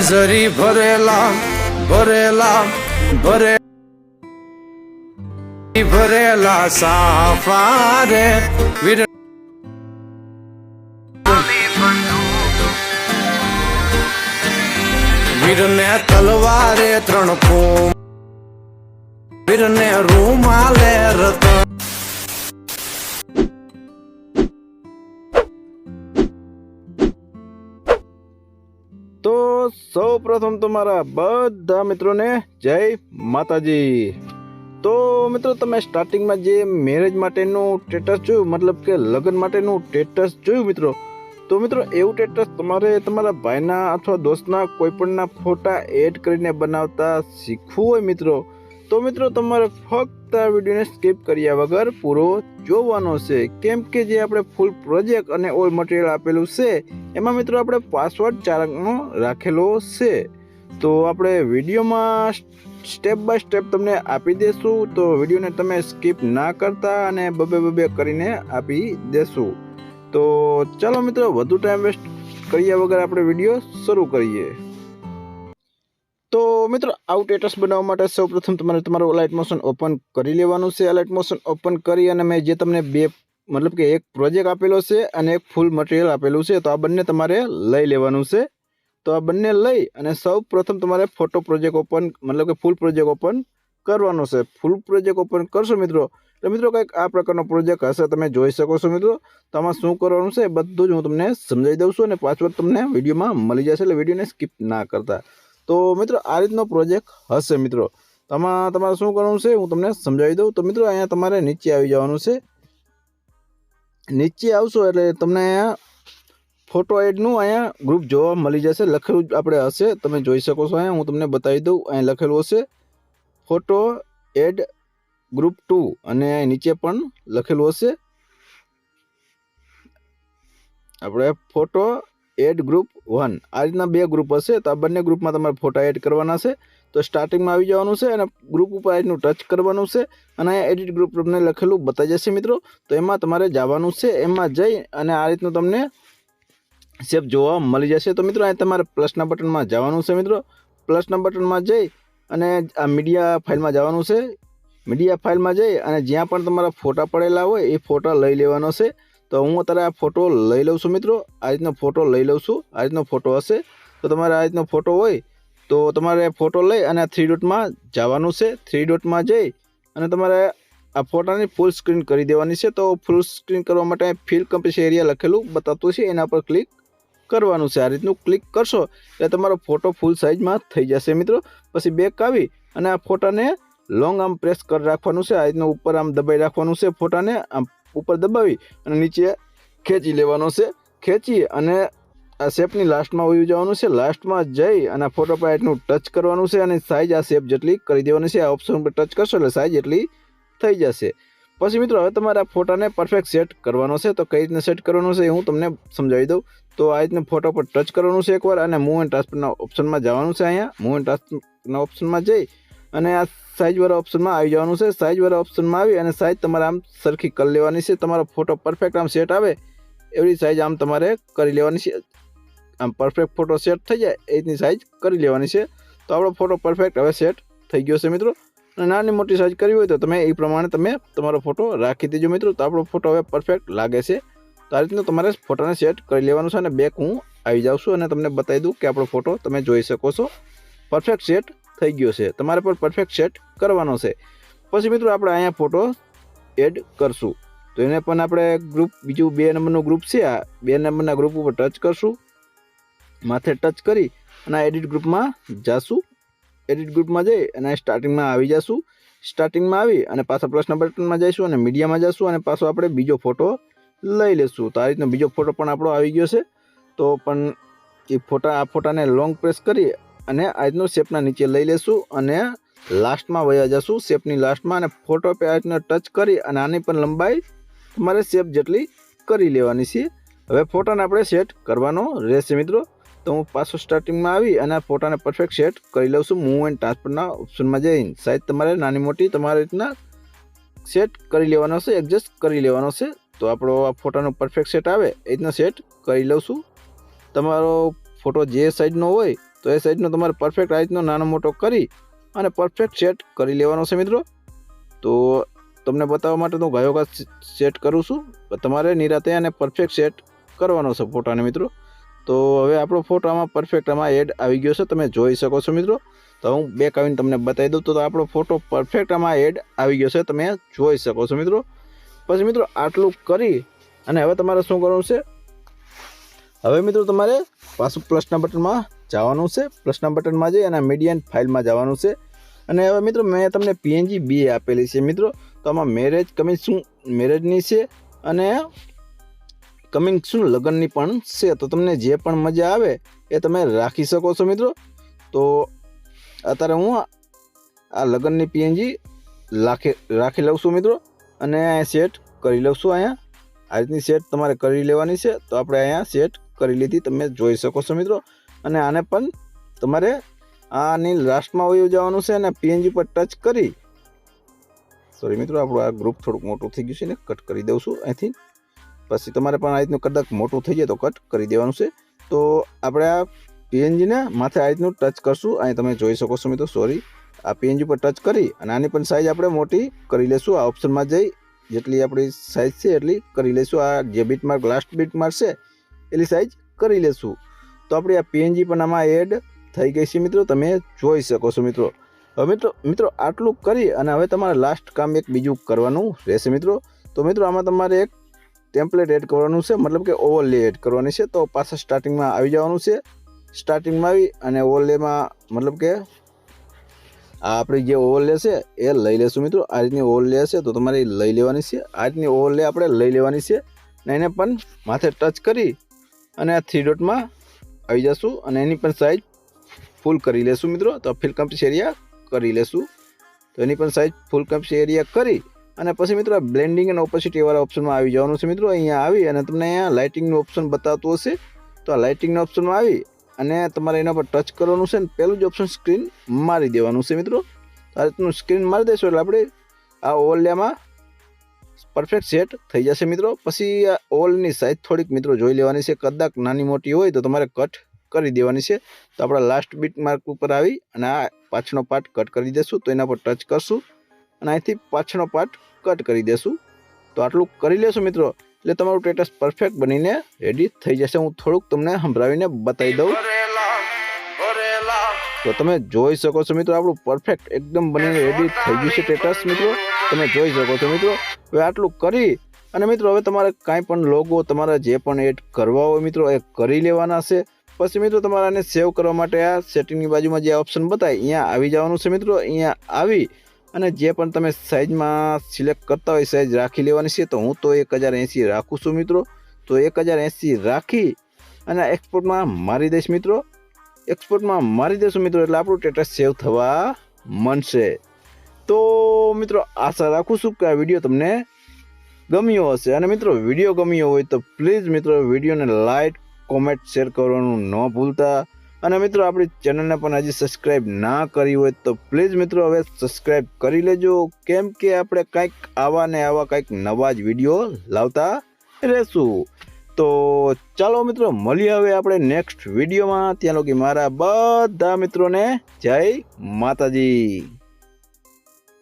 જરી ભરેલા ભરેલા ભરે ભરેલા સાફા રે વીર વીરને તલવારે ત્રણ ફૂમ વીરને રૂમાલે રતન સૌ પ્રથમ તમારા બધા મિત્રોને જય માતાજી. તો મિત્રો, તમે સ્ટાર્ટિંગમાં જે મેરેજ માટેનું સ્ટેટસ જોયું, મતલબ કે લગ્ન માટેનું સ્ટેટસ જોયું મિત્રો, તો મિત્રો, એવું સ્ટેટસ તમારે તમારા ભાઈના અથવા દોસ્તના કોઈ પણના ફોટા એડ કરીને બનાવતા શીખવું હોય મિત્રો. તો મિત્રો તમારે ફક્ત આ વિડીયોને સ્કીપ કર્યા વગર પૂરો જોવાનો છે. કેમ કે જે આપણે ફૂલ પ્રોજેક્ટ અને ઓલ મટીરિયલ આપેલું છે, એમાં મિત્રો આપણે પાસવર્ડ ચાર રાખેલો છે. તો આપણે વિડીયોમાં સ્ટેપ બાય સ્ટેપ તમને આપી દેશું, તો વિડીયોને તમે સ્કીપ ના કરતા અને બબે બબે કરીને આપી દેશું. તો ચાલો મિત્રો, વધુ ટાઈમ વેસ્ટ કર્યા વગર આપણે વીડિયો શરૂ કરીએ. તો મિત્રો, આવું ટેટસ બનાવવા માટે સૌપ્રથમ તમારે તમારું લાઇટ મોશન ઓપન કરી લેવાનું છે. લાઇટ મોશન ઓપન કરી અને મેં જે તમને બે, મતલબ કે એક પ્રોજેક્ટ આપેલો છે અને એક ફૂલ મટીરિયલ આપેલું છે, તો આ બંને તમારે લઈ લેવાનું છે. તો આ બંને લઈ અને સૌ તમારે ફોટો પ્રોજેક્ટ ઓપન મતલબ કે ફૂલ પ્રોજેક્ટ ઓપન કરવાનો છે. ફૂલ પ્રોજેક્ટ ઓપન કરશો મિત્રો એટલે મિત્રો કંઈક આ પ્રકારનો પ્રોજેક્ટ હશે, તમે જોઈ શકો છો મિત્રો. તો આમાં શું કરવાનું છે એ બધું જ હું તમને સમજાવી દઉં છું અને પાછળ તમને વિડીયોમાં મળી જશે, એટલે વિડીયોને સ્કીપ ના કરતા. તો મિત્રો, આ રીતનો પ્રોજેક્ટ હશે મિત્રો. તમારે તમારે શું કરવાનું છે? હું તમને સમજાવી દઉં. તો મિત્રો, અહીંયા તમારે નીચે આવી જવાનું છે. નીચે આવશો એટલે તમને અહીંયા ફોટો એડનું અહીંયા ગ્રુપ જોવા મળી જશે. લખેલું આપણે હશે. તમે જોઈ શકો છો અહીંયા. હું તમને બતાવી દઉં. અહીંયા લખેલું હશે ફોટો એડ ગ્રુપ ટુ અને નીચે પણ લખેલું હશે. આપણે ફોટો એડ ગ્રુપ વન. આ રીતના બે ગ્રુપ હશે, તો આ બંને ગ્રુપમાં તમારે ફોટા એડ કરવાના છે. તો સ્ટાર્ટિંગમાં આવી જવાનું છે અને ગ્રુપ ઉપર આ રીતનું ટચ કરવાનું છે અને અહીંયા એડિટ ગ્રુપ તમને લખેલું બતાવી જશે મિત્રો. તો એમાં તમારે જવાનું છે, એમાં જઈ અને આ રીતનું તમને શેપ જોવા મળી જશે. તો મિત્રો અહીંયા તમારે પ્લસના બટનમાં જવાનું છે મિત્રો. પ્લસના બટનમાં જઈ અને આ મીડિયા ફાઇલમાં જવાનું છે. મીડિયા ફાઇલમાં જઈ અને જ્યાં પણ તમારા ફોટા પડેલા હોય, એ ફોટા લઈ લેવાનો છે. તો હું અત્યારે આ ફોટો લઈ લઉં છું મિત્રો. આ રીતનો ફોટો લઈ લઉં છું. આ રીતનો ફોટો હશે. તો તમારે આ રીતનો ફોટો હોય, તો તમારે ફોટો લઈ અને થ્રી ડોટમાં જવાનું છે. થ્રી ડોટમાં જઈ અને તમારે આ ફોટાની ફૂલ સ્ક્રીન કરી દેવાની છે. તો ફૂલ સ્ક્રીન કરવા માટે ફિલ કમ્પેસ એરિયા લખેલું બતાવતું છે. એના પર ક્લિક કરવાનું છે. આ રીતનું ક્લિક કરશો, એટલે તમારો ફોટો ફૂલ સાઇઝમાં થઈ જશે મિત્રો. પછી બેક આવી અને આ ફોટાને લોંગ આમ પ્રેસ કરી રાખવાનું છે. આ રીતનું ઉપર આમ દબાઈ રાખવાનું છે ફોટાને. આમ ઉપર દબાવી અને નીચે ખેંચી લેવાનો છે. ખેંચી અને આ શેપની લાસ્ટમાં વયું જવાનું છે. લાસ્ટમાં જઈ અને ફોટો પર એટલું ટચ કરવાનું છે અને સાઇઝ આ શેપ જેટલી કરી દેવાની છે. આ ઓપ્શન ઉપર ટચ કરશો એટલે સાઇઝ એટલી થઈ જશે. પછી મિત્રો, હવે તમારે આ ફોટાને પરફેક્ટ સેટ કરવાનો છે. તો કઈ રીતના સેટ કરવાનો છે હું તમને સમજાવી દઉં. તો આ રીતના ફોટો પર ટચ કરવાનું છે એકવાર અને મૂવ એન્ડ ટ્રાન્સફરના ઓપ્શનમાં જવાનું છે અહીંયા. મૂવ એન્ડ ટ્રાન્સફરના ઓપ્શનમાં જઈ અને આ સાઇઝવાળા ઓપ્શનમાં આવી જવાનું છે. સાઇઝવાળા ઓપ્શનમાં આવી અને સાઇઝ તમારે આમ સરખી કરી લેવાની છે. તમારો ફોટો પરફેક્ટ આમ સેટ આવે એવી સાઇઝ આમ તમારે કરી લેવાની છે. આમ પરફેક્ટ ફોટો સેટ થઈ જાય, એ રીતની સાઇઝ કરી લેવાની છે. તો આપણો ફોટો પરફેક્ટ હવે સેટ થઈ ગયો છે મિત્રો. અને નાની મોટી સાઇઝ કરવી હોય તો તમે એ પ્રમાણે તમે તમારો ફોટો રાખી દેજો મિત્રો. તો આપણો ફોટો હવે પરફેક્ટ લાગે છે. તો આ રીતનું તમારે ફોટાને સેટ કરી લેવાનું છે અને બેક હું આવી જાઉં છું અને તમને બતાવી દઉં કે આપણો ફોટો તમે જોઈ શકો છો. પરફેક્ટ સેટ થઈ ગયો છે. તમારે પણ પરફેક્ટ સેટ કરવાનો છે. પછી મિત્રો આપણે અહીંયા ફોટો એડ કરશું. તો એને પણ આપણે ગ્રુપ બીજું બે નંબરનું ગ્રુપ છે આ. બે નંબરના ગ્રુપ ઉપર ટચ કરશું. માથે ટચ કરી અને આ એડિટ ગ્રુપમાં જાશું. એડિટ ગ્રુપમાં જઈ અને સ્ટાર્ટિંગમાં આવી જશું. સ્ટાર્ટિંગમાં આવી અને પાછા પ્લસના બટનમાં જઈશું અને મીડિયામાં જશું અને પાછો આપણે બીજો ફોટો લઈ લેશું. તો આ રીતનો બીજો ફોટો પણ આપણો આવી ગયો છે. તો પણ એ ફોટા, આ ફોટાને લોંગ પ્રેસ કરી અને આ રીતનો શેપના નીચે લઈ લેશું અને લાસ્ટમાં વયા જશું. શેપની લાસ્ટમાં અને ફોટો પે આ રીતનો ટચ કરી અને આની પણ લંબાઈ તમારે શેપ જેટલી કરી લેવાની છે. હવે ફોટાને આપણે સેટ કરવાનો રહેશે મિત્રો. તો હું પાછો સ્ટાર્ટિંગમાં આવી અને આ ફોટાને પરફેક્ટ સેટ કરી લઉં છું. મૂવ એન્ડ ટ્રાન્સફરના ઓપ્શનમાં જઈને. સાઈઝ તમારે નાની મોટી તમારી રીતના સેટ કરી લેવાનો છે એડજસ્ટ કરી લેવાનો છે. તો આપણો આ ફોટાનો પરફેક્ટ સેટ આવે. એ રીતના સેટ કરી લઉં છું. તમારો ફોટો જે સાઈઝનો હોય તો એ સાઇઝનો તમારે પરફેક્ટ રીતનો નાનો મોટો કરી અને પરફેક્ટ સેટ કરી લેવાનો છે મિત્રો. તો તમને બતાવવા માટે હું ગાયો સેટ કરું છું. તમારે નિરાતે અને પરફેક્ટ સેટ કરવાનો છે ફોટાને મિત્રો. તો હવે આપણો ફોટો આમાં પરફેક્ટ આમાં એડ આવી ગયો છે. તમે જોઈ શકો છો મિત્રો. તો હું બેક આવીને તમને બતાવી દઉં તો આપણો ફોટો પરફેક્ટ આમાં એડ આવી ગયો છે. તમે જોઈ શકો છો મિત્રો. પછી મિત્રો આટલું કરી અને હવે તમારે શું કરવું છે? હવે મિત્રો તમારે પાછું પ્લસના બટનમાં જવાનું છે. પ્લસના બટનમાં જઈ અને મીડિયન ફાઇલમાં જવાનું છે. અને હવે મિત્રો મેં તમને પીએનજી બે આપેલી છે મિત્રો. તો આમાં મેરેજ કમિંગ શું મેરેજની છે અને કમિંગ શું લગ્નની પણ છે. તો તમને જે પણ મજા આવે એ તમે રાખી શકો છો મિત્રો. તો અત્યારે હું આ લગ્નની પીએનજી રાખી રાખી લઉં છું મિત્રો. અને અહીંયા સેટ કરી લઉં છું અહીંયા. આ રીતની સેટ તમારે કરી લેવાની છે. તો આપણે અહીંયા સેટ કરી લીધી, તમે જોઈ શકો છો મિત્રો. અને આને પણ તમારે આની લાસ્ટમાં વયું જવાનું છે અને પીએનજી પર ટચ કરી. સોરી મિત્રો, આપણું આ ગ્રુપ થોડુંક મોટું થઈ ગયું છે ને કટ કરી દઉં છું અહીંથી. પછી તમારે પણ આ રીતનું કદાચ મોટું થઈ જાય તો કટ કરી દેવાનું છે. તો આપણે આ પીએનજીને માથે આ રીતનું ટચ કરશું. અહીં તમે જોઈ શકો છો મિત્રો સોરી આ પીએનજી પર ટચ કરી અને આની પણ સાઇઝ આપણે મોટી કરી લેશું. આ ઓપ્શનમાં જઈ, જેટલી આપણી સાઇઝ છે એટલી કરી લઈશું આ જે bit mark last bit mark છે એટલી સાઈઝ કરી લેશું. તો આપણી આ પીએનજી પણ આમાં એડ થઈ ગઈ છે મિત્રો, તમે જોઈ શકો છો મિત્રો. હવે મિત્રો મિત્રો આટલું કરી અને હવે તમારે લાસ્ટ કામ એક બીજું કરવાનું રહેશે મિત્રો. તો મિત્રો આમાં તમારે એક ટેમ્પલેટ એડ કરવાનું છે, મતલબ કે ઓવરલે એડ કરવાની છે. તો પાછા સ્ટાર્ટિંગમાં આવી જવાનું છે. સ્ટાર્ટિંગમાં આવી અને ઓવરલેમાં મતલબ કે આ આપણી જે ઓવરલે છે એ લઈ લેશું મિત્રો. આ રીતની ઓવરલે હશે તો તમારે લઈ લેવાની છે. આ રીતની ઓવરલે આપણે લઈ લેવાની છે. ને એને પણ માથે ટચ કરી અને આ થ્રી ડોટમાં આવી જશું અને એની પણ સાઇઝ ફૂલ કરી લેશું મિત્રો. તો ફિલ કમ્પ્લીટ એરિયા કરી લેશું. તો એની પણ સાઇઝ ફૂલ કમ્પ્લીટ એરિયા કરી અને પછી મિત્રો બ્લેન્ડિંગ અને ઓપોસિટી વાળા ઓપ્શનમાં આવી જવાનું છે મિત્રો. અહીંયા આવી અને તમને અહીંયા લાઇટિંગનું ઓપ્શન બતાવતું હશે. તો આ લાઇટિંગના ઓપ્શનમાં આવી અને તમારે એના પર ટચ કરવાનું છે અને પહેલું જ ઓપ્શન સ્ક્રીન મારી દેવાનું છે મિત્રો. આ રીતનું સ્ક્રીન મારી દેશો એટલે આપણે આ ઓવરલેમાં પરફેક્ટ સેટ થઈ જશે મિત્રો. પછી આ ઓલની સાઈઝ થોડીક મિત્રો જોઈ લેવાની છે. કદાચ નાની મોટી હોય તો તમારે કટ કરી દેવાની છે. તો આપણા લાસ્ટ બીટ માર્ક ઉપર આવી અને આ પાછળનો પાર્ટ કટ કરી દેશું. તો એના પર ટચ કરશું અને અહીંથી પાછળનો પાર્ટ કટ કરી દેશું. તો આટલું કરી લેશું મિત્રો. એટલે તમારું સ્ટેટસ પરફેક્ટ બનીને રેડી થઈ જશે. હું થોડુંક તમને સંભળાવીને બતાવી દઉં. તો તમે જોઈ શકો છો મિત્રો, આપણું પરફેક્ટ એકદમ બનીને રેડી થઈ ગયું છે સ્ટેટસ મિત્રો. તમે જોઈ શકો છો મિત્રો. હવે આટલું કરી અને મિત્રો, હવે તમારે કાંઈ પણ લોગો તમારે જે પણ એડ કરવા હોય મિત્રો, એ કરી લેવાના છે. પછી મિત્રો તમારે આને સેવ કરવા માટે આ સેટિંગની બાજુમાં જે ઓપ્શન બતાય, અહીંયા આવી જવાનું છે મિત્રો. અહીંયા આવી અને જે પણ તમે સાઇઝમાં સિલેક્ટ કરતા હોય સાઇઝ રાખી લેવાની છે. તો હું તો એક હજાર એંસી રાખું છું મિત્રો. તો એક હજાર એંસી રાખી અને એક્સપોર્ટમાં મારી દઈશ મિત્રો. એક્સપોર્ટમાં મારી દેશું મિત્રો, એટલે આપણું સ્ટેટસ સેવ થવા મળશે તો મિત્રો, આશા રાખું છું કે આ વીડિયો તમને ગમ્યો હશે. અને મિત્રો, વીડિયો ગમ્યો હોય તો પ્લીઝ મિત્રો, વિડીયોને લાઇક કોમેન્ટ શેર કરવાનું ન ભૂલતા. અને મિત્રો, આપણી ચેનલને પણ હજી સબસ્ક્રાઈબ ના કરી હોય તો પ્લીઝ મિત્રો, હવે સબસ્ક્રાઈબ કરી લેજો. કેમ કે આપણે કંઈક આવા ને આવા કંઈક નવા જ વીડિયો લાવતા રહેશું. તો ચાલો મિત્રો, મળીએ હવે આપણે નેક્સ્ટ વિડીયોમાં. ત્યાં લગી મારા બધા મિત્રોને જય માતાજી.